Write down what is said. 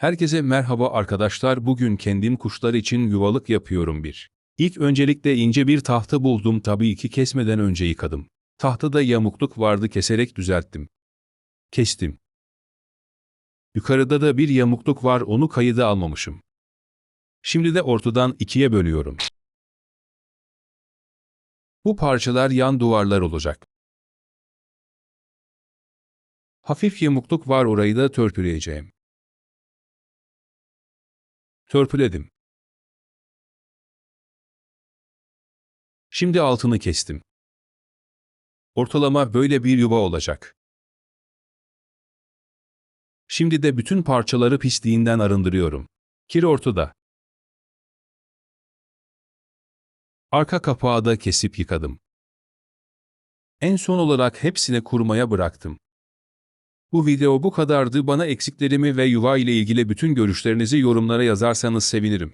Herkese merhaba arkadaşlar. Bugün kendim kuşlar için yuvalık yapıyorum bir. İlk öncelikle ince bir tahta buldum tabii ki kesmeden önce yıkadım. Tahtada yamukluk vardı keserek düzelttim. Kestim. Yukarıda da bir yamukluk var onu kayıda almamışım. Şimdi de ortadan ikiye bölüyorum. Bu parçalar yan duvarlar olacak. Hafif yamukluk var orayı da törpüleyeceğim. Törpüledim. Şimdi altını kestim. Ortalama böyle bir yuva olacak. Şimdi de bütün parçaları pisliğinden arındırıyorum. Kir ortada. Arka kapağı da kesip yıkadım. En son olarak hepsine kurumaya bıraktım. Bu video bu kadardı. Bana eksiklerimi ve yuva ile ilgili bütün görüşlerinizi yorumlara yazarsanız sevinirim.